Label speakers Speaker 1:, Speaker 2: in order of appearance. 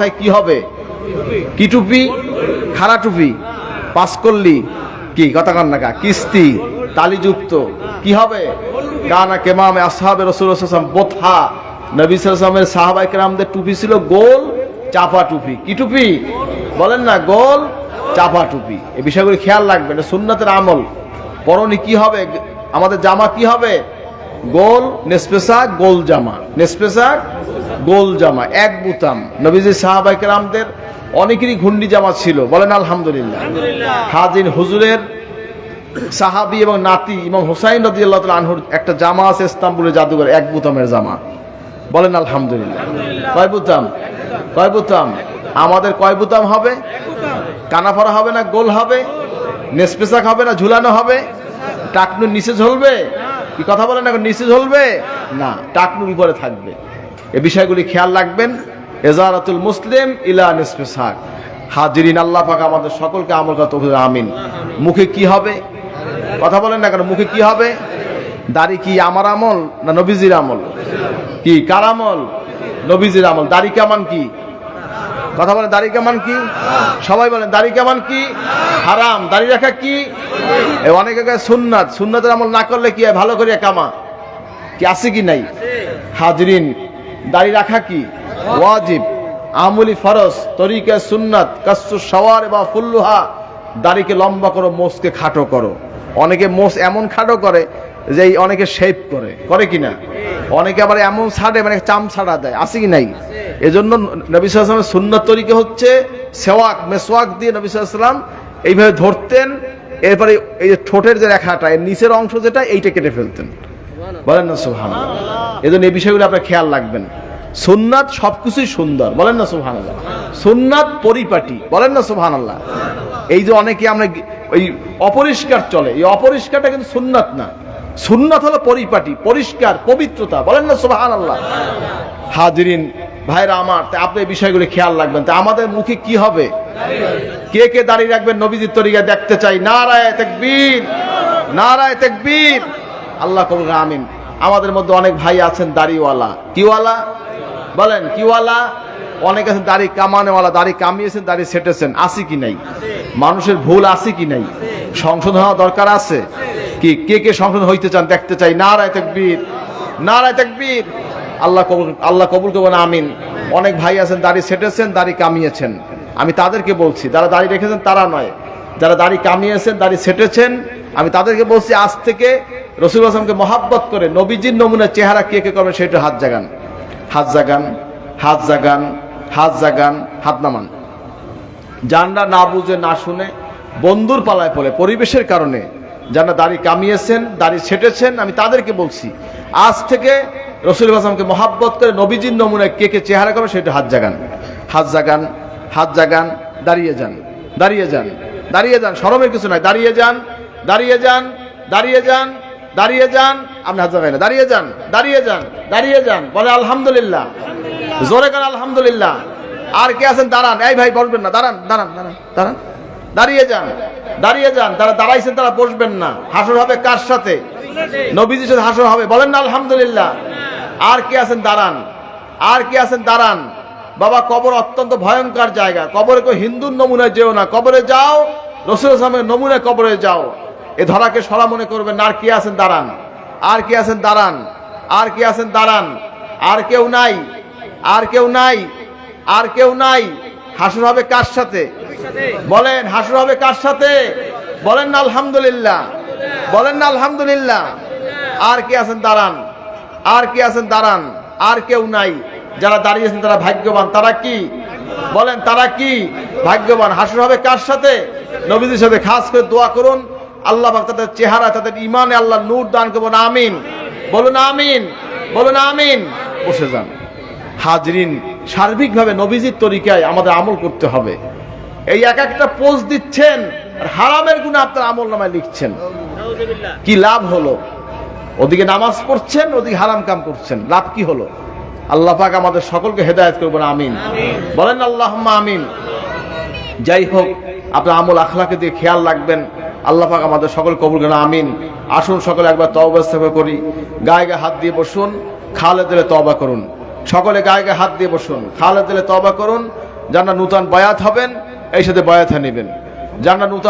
Speaker 1: মাথায় কি হবে? কি টুপি? খাড়া টুপি? পাস করলি কি? কথা কান নাকা কিস্তি? তালিযুক্ত? কি হবে? কানা কেমামে আসহাবে রসুল বোথা। নবী সালামের সাহাবাই কেরামদের টুপি ছিল গোল চাপা টুপি। কি টুপি? বলেন না, গোল চাপা টুপি। এই বিষয়গুলি খেয়াল রাখবেন সুন্নাতের আমল। পরনি কি হবে? আমাদের জামা কি হবে? গোল নেসপেসা গোল জামা। নেসপেসা গোল জামা এক বুতাম। নবীজি সাহাবাই কেরামদের অনেকেরই ঘুন্ডি জামা ছিল। বলেন আলহামদুলিল্লাহ। হাজিন হুজুরের সাহাবি এবং নাতি ইমাম হুসাইন রদি আল্লাহ আনহুর একটা জামা আছে ইস্তাম্বুলের জাদুঘর এক বুতামের জামা। বলেন আলহামদুলিল্লাহ। কয় বুতাম? কয় বুতাম? আমাদের কয় বুতাম হবে? কানাফারা হবে না গোল হবে? নেসপেসাক হবে না ঝুলানো হবে? টাকনুর নিচে ঝলবে? কি কথা বলেন এখন নিচে ঝলবে? না টাকনুর উপরে থাকবে। এ বিষয়গুলি খেয়াল রাখবেন। এজারাতুল মুসলিম ইলা নিসপেসাক হাজিরিন আল্লাহ পাক আমাদের সকলকে আমল হবে, আমিন। মুখে কি হবে? কথা বলেন না কেন মুখে কি হবে? দাড়ি কি আমার আমল না নবীজির আমল? কি কার আমল? নবীজির আমল। দাড়ি কামান কি? কথা বলে, দাড়ি কেমন কি? সবাই বলেন দাড়ি কেমন কি? হারাম। দাড়ি রাখা কি? অনেকে সুন্নাত। সুন্নাতের আমল না করলে কি ভালো করে কামা। কি আছে কি নাই? হাজরিন, দাড়ি রাখা কি? ওয়াজিব। আমুলি ফরজ, তরিকা সুন্নাত কাস্তু সওয়ার বা ফুল্লুহা। দাড়িকে লম্বা করো, মোষকে খাটো করো। অনেকে মোষ এমন খাটো করে যে অনেকে শেপ করে করে কিনা। অনেকে আবার এমন ছাড়ে মানে চাম ছাড়া দেয় আছে কি নাই? এজন্য নবী সাল্লামের সুন্নত তরিকা হচ্ছে? সেওয়াক মেসওয়াক দিয়ে নবী সাল্লাম এইভাবে ধরতেন এরপরে এই যে ঠোঁটের যে রেখাটা এর নিচের অংশ যেটা এইটা কেটে ফেলতেন। বলেন না সুহান এজন্য এই বিষয়গুলো আপনার খেয়াল রাখবেন। সুন্নাত সবকিছুই সুন্দর বলেন না সুহান আল্লাহ সুন্নাত পরিপাটি বলেন না সুহান আল্লাহ এই যে অনেকে আমরা ওই অপরিষ্কার চলে এই অপরিষ্কারটা কিন্তু সুন্নাত না। সুন্নাত হলো পরিপাটি, পরিষ্কার, পবিত্রতা। বলেন না সুহান আল্লাহ হাজরিন, ভাইরা আমার, তা আপনি এই বিষয়গুলি খেয়াল রাখবেন। তা আমাদের মুখে কি হবে? কে কে দাঁড়িয়ে রাখবেন নবীজির তরিকা দেখতে চাই? নারায় তেকবীর নারায় তেকবীর। আল্লাহ কবুল আমিন। আমাদের মধ্যে অনেক ভাই আছেন দাড়িওয়ালা। কিওয়ালা? বলেন, কিওয়ালা? অনেক আছেন দাড়ি কামানেওয়ালা, দাড়ি কামিয়েছেন, দাড়ি সেটেছেন আছে কি নাই? মানুষের ভুল আছে কি নাই? সংশোধন হওয়া দরকার আছে? কি? কে কে সংশোধন হইতে চান দেখতে চাই। নারায় তেকবীর নারায় তেকবীর। আল্লাহ কবুল আল্লাহ কবুল করবেন আমিন। অনেক ভাই আছেন, দাড়ি সেটেছেন দাড়ি কামিয়েছেন। আমি তাদেরকে বলছি, যারা দাড়ি রেখেছেন তারা নয়। যারা দাড়ি কামিয়েছেন, দাড়ি সেটেছেন আমি তাদেরকে বলছি, আজ থেকে রসুল আসলামকে মহাব্বত করে, নবীজির নমুনার চেহারা কে কে করবেন সেটা হাত জাগান। হাত জাগান হাত জাগান হাত জাগান, হাত নামান। যানরা না বুঝে, না শুনে, বন্ধুর পালায় পড়ে, পরিবেশের কারণে যারা দাড়ি কামিয়েছেন দাড়ি ছেটেছেন আমি তাদেরকে বলছি আজ থেকে রসুল আসলামকে মহাব্বত করে নবীজির নমুনায় কে কে চেহারা করবে সেটা হাত জাগান হাত জাগান হাত জাগান দাঁড়িয়ে যান দাঁড়িয়ে যান দাঁড়িয়ে যান সরমের কিছু নাই দাঁড়িয়ে যান দাঁড়িয়ে যান দাঁড়িয়ে যান দাঁড়িয়ে যান আপনি হাত জাগাই না দাঁড়িয়ে যান দাঁড়িয়ে যান দাঁড়িয়ে যান বলে আলহামদুলিল্লাহ জোরে কর আলহামদুলিল্লাহ আর কে আছেন দাঁড়ান এই ভাই বসবেন না দাঁড়ান দাঁড়ান দাঁড়ান দাঁড়ান দাঁড়িয়ে যান দাঁড়িয়ে যান, তারা দাঁড়াইছেন, তারা বসবেন না। হাসর হবে কার সাথে? নবীজির সাথে হাসর হবে। বলেন না, আলহামদুলিল্লাহ। আর কে আছেন? দাঁড়ান। আর কে আছেন? দাঁড়ান। বাবা, কবর অত্যন্ত ভয়ঙ্কর জায়গা। কবরে কেউ হিন্দুর নমুনায় যেও না। কবরে যাও রসুল আসলামের নমুনায় কবরে যাও। এ ধরাকে সরা মনে করবেন, আর কে আছেন? দাঁড়ান। আর কে আছেন? দাঁড়ান। আর কে আছেন? দাঁড়ান। আর কেউ নাই। আর কেউ নাই। আর কেউ নাই। হাসুর হবে কার সাথে? বলেন, হাসুর হবে কার সাথে? বলেন না, আলহামদুলিল্লাহ। বলেন না, আলহামদুলিল্লাহ। আর কে আছেন, দাঁড়ান। আর কে আছেন, দাঁড়ান। আর কেউ নাই। যারা দাঁড়িয়েছেন তারা ভাগ্যবান। তারা কি? বলেন, তারা কি? ভাগ্যবান। হাসুর হবে কার সাথে? নবীদের সাথে খাস করে দোয়া করুন। আল্লাহ তাদের চেহারা, তাদের ইমানে আল্লাহ নূর দান করবেন আমিন। বলুন আমিন। বলুন, আমিন। বসে যান। হাজরিন সার্বিকভাবে নবীজির তরিকায় আমাদের আমল করতে হবে। এই এক একটা পোস্ট দিচ্ছেন, আর হারামের গুণে আপনার আমল নামায় লিখছেন। কি লাভ হলো? ওদিকে নামাজ পড়ছেন, ওদিকে হারাম কাম করছেন। লাভ কি হলো? আল্লাহ পাক আমাদের সকলকে হেদায়েত করবেন, আমিন। বলেন আল্লাহ আমিন। যাই হোক, আপনার আমল আখলাকে দিয়ে খেয়াল রাখবেন। আল্লাহ পাক আমাদের সকল কবুল করেন, আমিন। আসুন সকলে একবার তওবা করি। গায়ে গায়ে হাত দিয়ে বসুন, খালে দিলে তবা করুন। সকলে গায়ে গায়ে হাত দিয়ে বসুন। খালে দিলে তবা করুন যারা নূতন বয়াত হবেন, এই সাথে বায়াত নেবেন। যারা নূতন